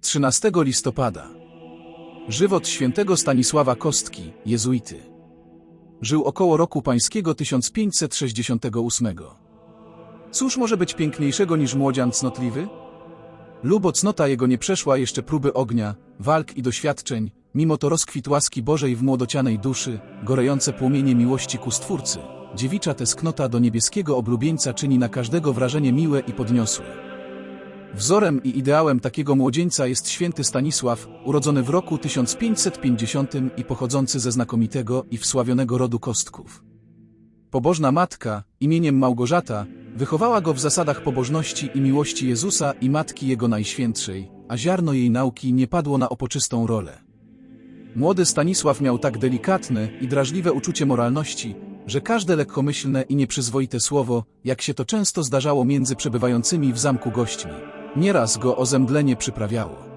13 listopada. Żywot świętego Stanisława Kostki, jezuity. Żył około roku pańskiego 1568. Cóż może być piękniejszego niż młodzian cnotliwy? Lubo cnota jego nie przeszła jeszcze próby ognia, walk i doświadczeń, mimo to rozkwit łaski Bożej w młodocianej duszy, gorejące płomienie miłości ku Stwórcy. Dziewicza tesknota do niebieskiego oblubieńca czyni na każdego wrażenie miłe i podniosłe. Wzorem i ideałem takiego młodzieńca jest święty Stanisław, urodzony w roku 1550 i pochodzący ze znakomitego i wsławionego rodu Kostków. Pobożna matka, imieniem Małgorzata, wychowała go w zasadach pobożności i miłości Jezusa i Matki Jego Najświętszej, a ziarno jej nauki nie padło na opoczystą rolę. Młody Stanisław miał tak delikatne i drażliwe uczucie moralności, że każde lekkomyślne i nieprzyzwoite słowo, jak się to często zdarzało między przebywającymi w zamku gośćmi, nieraz go o zemdlenie przyprawiało.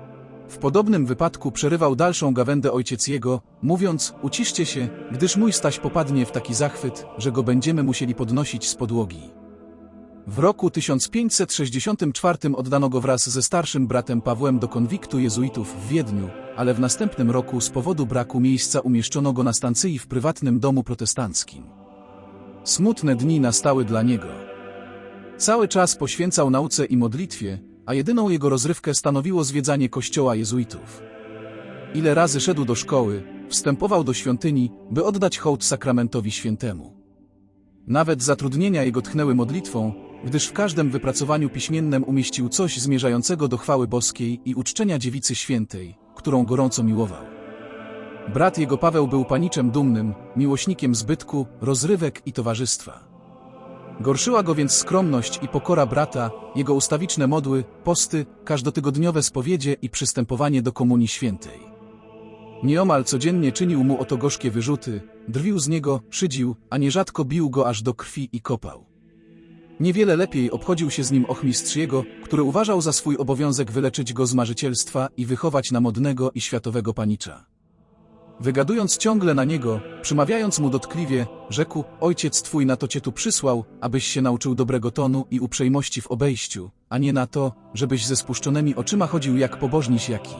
W podobnym wypadku przerywał dalszą gawędę ojciec jego, mówiąc, uciszcie się, gdyż mój Staś popadnie w taki zachwyt, że go będziemy musieli podnosić z podłogi. W roku 1564 oddano go wraz ze starszym bratem Pawłem do konwiktu jezuitów w Wiedniu, ale w następnym roku z powodu braku miejsca umieszczono go na stancyi w prywatnym domu protestanckim. Smutne dni nastały dla niego. Cały czas poświęcał nauce i modlitwie, a jedyną jego rozrywkę stanowiło zwiedzanie kościoła jezuitów. Ile razy szedł do szkoły, wstępował do świątyni, by oddać hołd sakramentowi świętemu. Nawet zatrudnienia jego tchnęły modlitwą, gdyż w każdym wypracowaniu piśmiennym umieścił coś zmierzającego do chwały boskiej i uczczenia dziewicy świętej, którą gorąco miłował. Brat jego Paweł był paniczem dumnym, miłośnikiem zbytku, rozrywek i towarzystwa. Gorszyła go więc skromność i pokora brata, jego ustawiczne modły, posty, każdotygodniowe spowiedzie i przystępowanie do komunii świętej. Nieomal codziennie czynił mu oto gorzkie wyrzuty, drwił z niego, szydził, a nierzadko bił go aż do krwi i kopał. Niewiele lepiej obchodził się z nim ochmistrz jego, który uważał za swój obowiązek wyleczyć go z marzycielstwa i wychować na modnego i światowego panicza. Wygadując ciągle na niego, przymawiając mu dotkliwie, rzekł, ojciec twój na to cię tu przysłał, abyś się nauczył dobrego tonu i uprzejmości w obejściu, a nie na to, żebyś ze spuszczonymi oczyma chodził jak pobożniś jaki.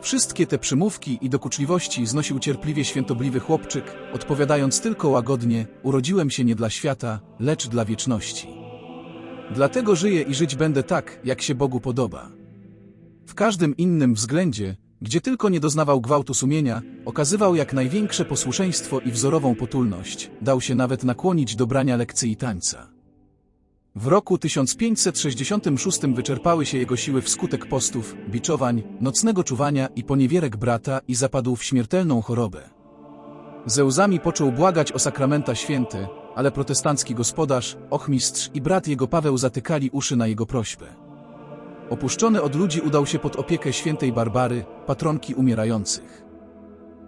Wszystkie te przymówki i dokuczliwości znosił cierpliwie świętobliwy chłopczyk, odpowiadając tylko łagodnie, urodziłem się nie dla świata, lecz dla wieczności. Dlatego żyję i żyć będę tak, jak się Bogu podoba. W każdym innym względzie, gdzie tylko nie doznawał gwałtu sumienia, okazywał jak największe posłuszeństwo i wzorową potulność, dał się nawet nakłonić do brania lekcji i tańca. W roku 1566 wyczerpały się jego siły wskutek postów, biczowań, nocnego czuwania i poniewierek brata i zapadł w śmiertelną chorobę. Ze łzami począł błagać o sakramenta święte, ale protestancki gospodarz, ochmistrz i brat jego Paweł zatykali uszy na jego prośbę. Opuszczony od ludzi udał się pod opiekę świętej Barbary, patronki umierających.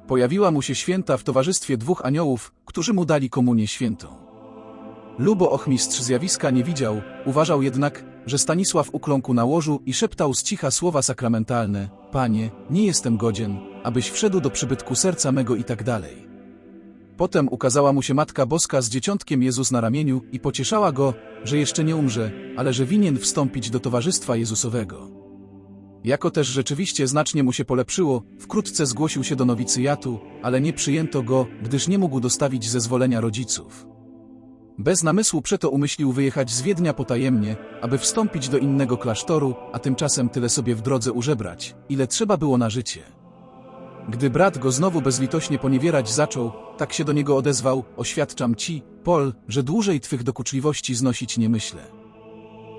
Pojawiła mu się święta w towarzystwie dwóch aniołów, którzy mu dali komunię świętą. Lubo ochmistrz zjawiska nie widział, uważał jednak, że Stanisław ukląkł na łożu i szeptał z cicha słowa sakramentalne, Panie, nie jestem godzien, abyś wszedł do przybytku serca mego i tak dalej. Potem ukazała mu się Matka Boska z dzieciątkiem Jezus na ramieniu i pocieszała go, że jeszcze nie umrze, ale że winien wstąpić do towarzystwa Jezusowego. Jako też rzeczywiście znacznie mu się polepszyło, wkrótce zgłosił się do nowicjatu, ale nie przyjęto go, gdyż nie mógł dostawić zezwolenia rodziców. Bez namysłu przeto umyślił wyjechać z Wiednia potajemnie, aby wstąpić do innego klasztoru, a tymczasem tyle sobie w drodze użebrać, ile trzeba było na życie. Gdy brat go znowu bezlitośnie poniewierać zaczął, tak się do niego odezwał, oświadczam ci, Pol, że dłużej twych dokuczliwości znosić nie myślę.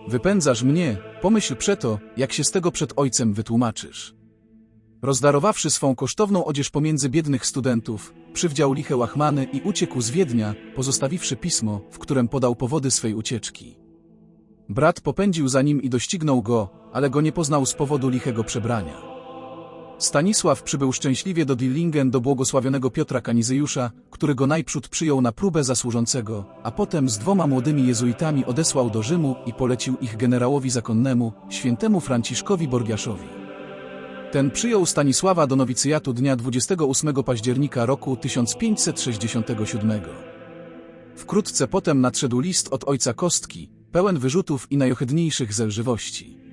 Wypędzasz mnie, pomyśl przeto, jak się z tego przed ojcem wytłumaczysz. Rozdarowawszy swą kosztowną odzież pomiędzy biednych studentów, przywdział liche łachmany i uciekł z Wiednia, pozostawiwszy pismo, w którym podał powody swej ucieczki. Brat popędził za nim i doścignął go, ale go nie poznał z powodu lichego przebrania. Stanisław przybył szczęśliwie do Dillingen do błogosławionego Piotra Kanizyjusza, który go najprzód przyjął na próbę zasłużącego, a potem z dwoma młodymi jezuitami odesłał do Rzymu i polecił ich generałowi zakonnemu, świętemu Franciszkowi Borgiaszowi. Ten przyjął Stanisława do nowicjatu dnia 28 października roku 1567. Wkrótce potem nadszedł list od ojca Kostki, pełen wyrzutów i najohydniejszych zelżywości.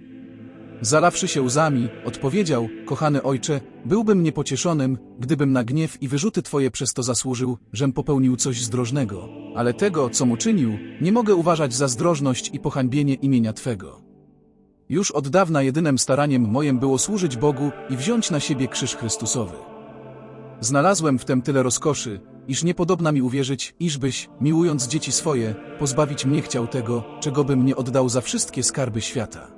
Zalawszy się łzami, odpowiedział, kochany ojcze, byłbym niepocieszonym, gdybym na gniew i wyrzuty twoje przez to zasłużył, żem popełnił coś zdrożnego. Ale tego, co mu czynił, nie mogę uważać za zdrożność i pohańbienie imienia twego. Już od dawna jedynym staraniem mojem było służyć Bogu i wziąć na siebie krzyż Chrystusowy. Znalazłem w tem tyle rozkoszy, iż niepodobna mi uwierzyć, iżbyś, miłując dzieci swoje, pozbawić mnie chciał tego, czego bym nie oddał za wszystkie skarby świata.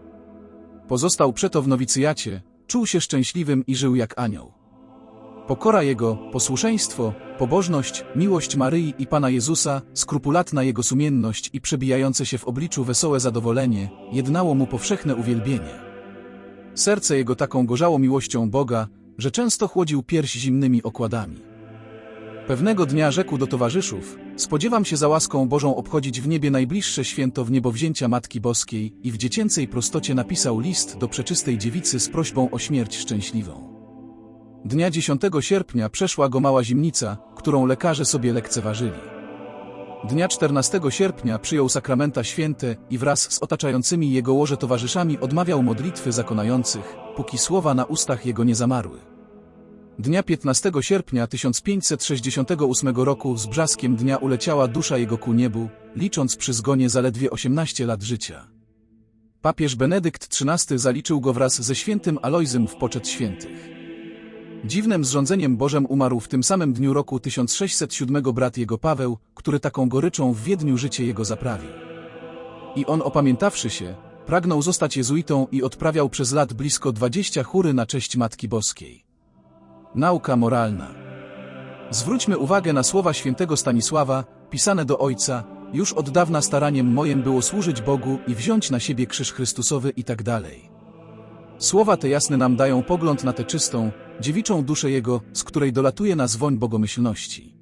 Pozostał przeto w nowicjacie, czuł się szczęśliwym i żył jak anioł. Pokora Jego, posłuszeństwo, pobożność, miłość Maryi i Pana Jezusa, skrupulatna Jego sumienność i przebijające się w obliczu wesołe zadowolenie, jednało Mu powszechne uwielbienie. Serce Jego taką gorzało miłością Boga, że często chłodził pierś zimnymi okładami. Pewnego dnia rzekł do towarzyszów, spodziewam się za łaską Bożą obchodzić w niebie najbliższe święto w niebowzięcia Matki Boskiej i w dziecięcej prostocie napisał list do przeczystej dziewicy z prośbą o śmierć szczęśliwą. Dnia 10 sierpnia przeszła go mała zimnica, którą lekarze sobie lekceważyli. Dnia 14 sierpnia przyjął sakramenta święte i wraz z otaczającymi jego łoże towarzyszami odmawiał modlitwy zakonających, póki słowa na ustach jego nie zamarły. Dnia 15 sierpnia 1568 roku z brzaskiem dnia uleciała dusza jego ku niebu, licząc przy zgonie zaledwie 18 lat życia. Papież Benedykt XIII zaliczył go wraz ze świętym Alojzym w poczet świętych. Dziwnym zrządzeniem Bożem umarł w tym samym dniu roku 1607 brat jego Paweł, który taką goryczą w Wiedniu życie jego zaprawił. I on opamiętawszy się, pragnął zostać jezuitą i odprawiał przez lat blisko 20 chóry na cześć Matki Boskiej. Nauka moralna. Zwróćmy uwagę na słowa świętego Stanisława, pisane do Ojca, już od dawna staraniem mojem było służyć Bogu i wziąć na siebie krzyż Chrystusowy i tak dalej. Słowa te jasne nam dają pogląd na tę czystą, dziewiczą duszę Jego, z której dolatuje nas woń bogomyślności.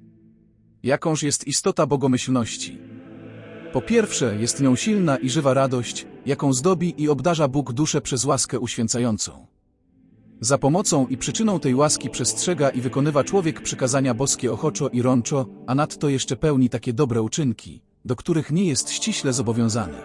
Jakąż jest istota bogomyślności? Po pierwsze, jest nią silna i żywa radość, jaką zdobi i obdarza Bóg duszę przez łaskę uświęcającą. Za pomocą i przyczyną tej łaski przestrzega i wykonywa człowiek przykazania boskie ochoczo i rączo, a nadto jeszcze pełni takie dobre uczynki, do których nie jest ściśle zobowiązany.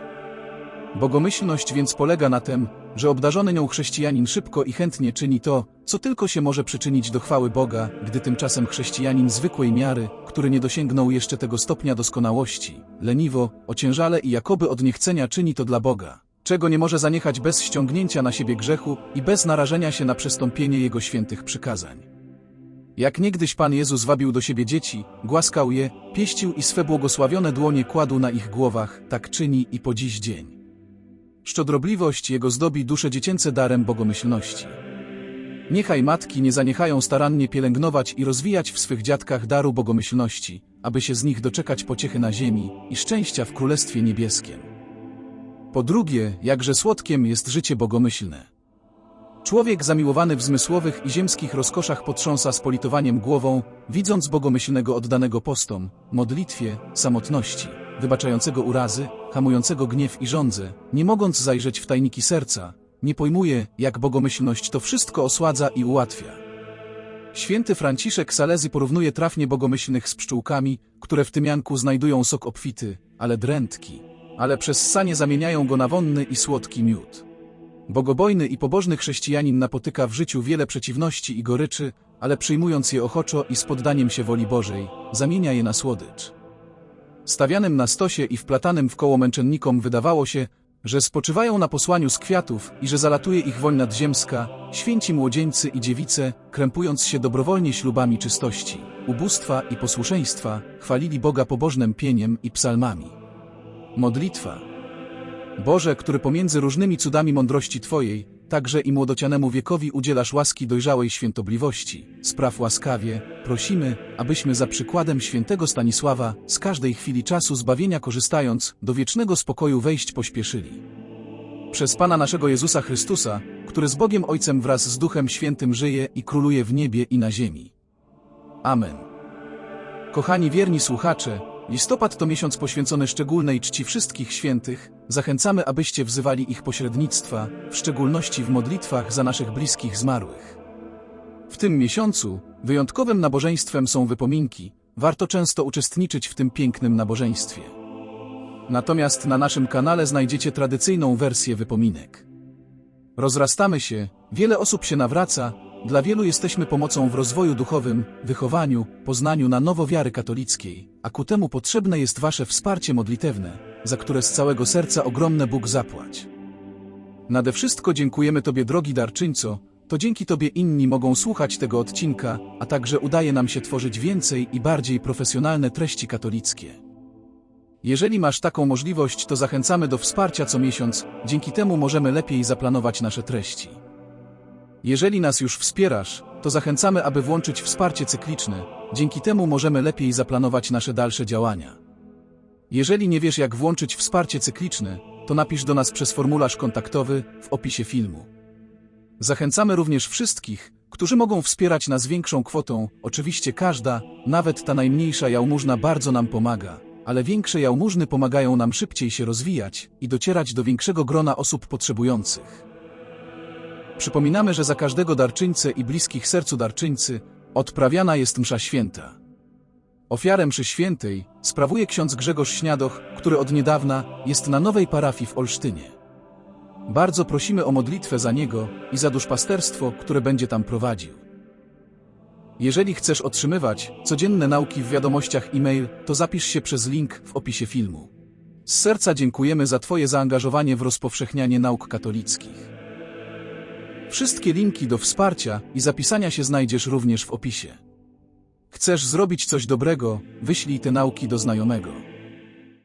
Bogomyślność więc polega na tym, że obdarzony nią chrześcijanin szybko i chętnie czyni to, co tylko się może przyczynić do chwały Boga, gdy tymczasem chrześcijanin zwykłej miary, który nie dosięgnął jeszcze tego stopnia doskonałości, leniwo, ociężale i jakoby od niechcenia czyni to dla Boga, czego nie może zaniechać bez ściągnięcia na siebie grzechu i bez narażenia się na przestąpienie Jego świętych przykazań. Jak niegdyś Pan Jezus wabił do siebie dzieci, głaskał je, pieścił i swe błogosławione dłonie kładł na ich głowach, tak czyni i po dziś dzień. Szczodrobliwość Jego zdobi dusze dziecięce darem bogomyślności. Niechaj matki nie zaniechają starannie pielęgnować i rozwijać w swych dziadkach daru bogomyślności, aby się z nich doczekać pociechy na ziemi i szczęścia w Królestwie Niebieskim. Po drugie, jakże słodkiem jest życie bogomyślne. Człowiek zamiłowany w zmysłowych i ziemskich rozkoszach potrząsa z politowaniem głową, widząc bogomyślnego oddanego postom, modlitwie, samotności, wybaczającego urazy, hamującego gniew i żądzę, nie mogąc zajrzeć w tajniki serca, nie pojmuje, jak bogomyślność to wszystko osładza i ułatwia. Święty Franciszek Salezji porównuje trafnie bogomyślnych z pszczółkami, które w tymianku znajdują sok obfity, ale drętki, ale przez sanie zamieniają go na wonny i słodki miód. Bogobojny i pobożny chrześcijanin napotyka w życiu wiele przeciwności i goryczy, ale przyjmując je ochoczo i z poddaniem się woli Bożej, zamienia je na słodycz. Stawianym na stosie i wplatanym w koło męczennikom wydawało się, że spoczywają na posłaniu z kwiatów i że zalatuje ich woń nadziemska, święci młodzieńcy i dziewice, krępując się dobrowolnie ślubami czystości, ubóstwa i posłuszeństwa, chwalili Boga pobożnym pieniem i psalmami. Modlitwa Boże, który pomiędzy różnymi cudami mądrości Twojej, także i młodocianemu wiekowi udzielasz łaski dojrzałej świętobliwości. Spraw łaskawie, prosimy, abyśmy za przykładem świętego Stanisława, z każdej chwili czasu zbawienia korzystając, do wiecznego spokoju wejść pośpieszyli. Przez Pana naszego Jezusa Chrystusa, który z Bogiem Ojcem wraz z Duchem Świętym żyje i króluje w niebie i na ziemi. Amen. Kochani wierni słuchacze, Listopad to miesiąc poświęcony szczególnej czci wszystkich świętych. Zachęcamy, abyście wzywali ich pośrednictwa, w szczególności w modlitwach za naszych bliskich zmarłych. W tym miesiącu wyjątkowym nabożeństwem są wypominki. Warto często uczestniczyć w tym pięknym nabożeństwie. Natomiast na naszym kanale znajdziecie tradycyjną wersję wypominek. Rozrastamy się, wiele osób się nawraca, dla wielu jesteśmy pomocą w rozwoju duchowym, wychowaniu, poznaniu na nowo wiary katolickiej, a ku temu potrzebne jest Wasze wsparcie modlitewne, za które z całego serca ogromne Bóg zapłać. Nade wszystko dziękujemy Tobie, drogi darczyńco, to dzięki Tobie inni mogą słuchać tego odcinka, a także udaje nam się tworzyć więcej i bardziej profesjonalne treści katolickie. Jeżeli masz taką możliwość, to zachęcamy do wsparcia co miesiąc, dzięki temu możemy lepiej zaplanować nasze treści. Jeżeli nas już wspierasz, to zachęcamy, aby włączyć wsparcie cykliczne, dzięki temu możemy lepiej zaplanować nasze dalsze działania. Jeżeli nie wiesz, jak włączyć wsparcie cykliczne, to napisz do nas przez formularz kontaktowy w opisie filmu. Zachęcamy również wszystkich, którzy mogą wspierać nas większą kwotą, oczywiście każda, nawet ta najmniejsza jałmużna bardzo nam pomaga, ale większe jałmużny pomagają nam szybciej się rozwijać i docierać do większego grona osób potrzebujących. Przypominamy, że za każdego darczyńcę i bliskich sercu darczyńcy odprawiana jest msza święta. Ofiarę mszy świętej sprawuje ksiądz Grzegorz Śniadoch, który od niedawna jest na nowej parafii w Olsztynie. Bardzo prosimy o modlitwę za niego i za duszpasterstwo, które będzie tam prowadził. Jeżeli chcesz otrzymywać codzienne nauki w wiadomościach e-mail, to zapisz się przez link w opisie filmu. Z serca dziękujemy za Twoje zaangażowanie w rozpowszechnianie nauk katolickich. Wszystkie linki do wsparcia i zapisania się znajdziesz również w opisie. Chcesz zrobić coś dobrego, wyślij te nauki do znajomego.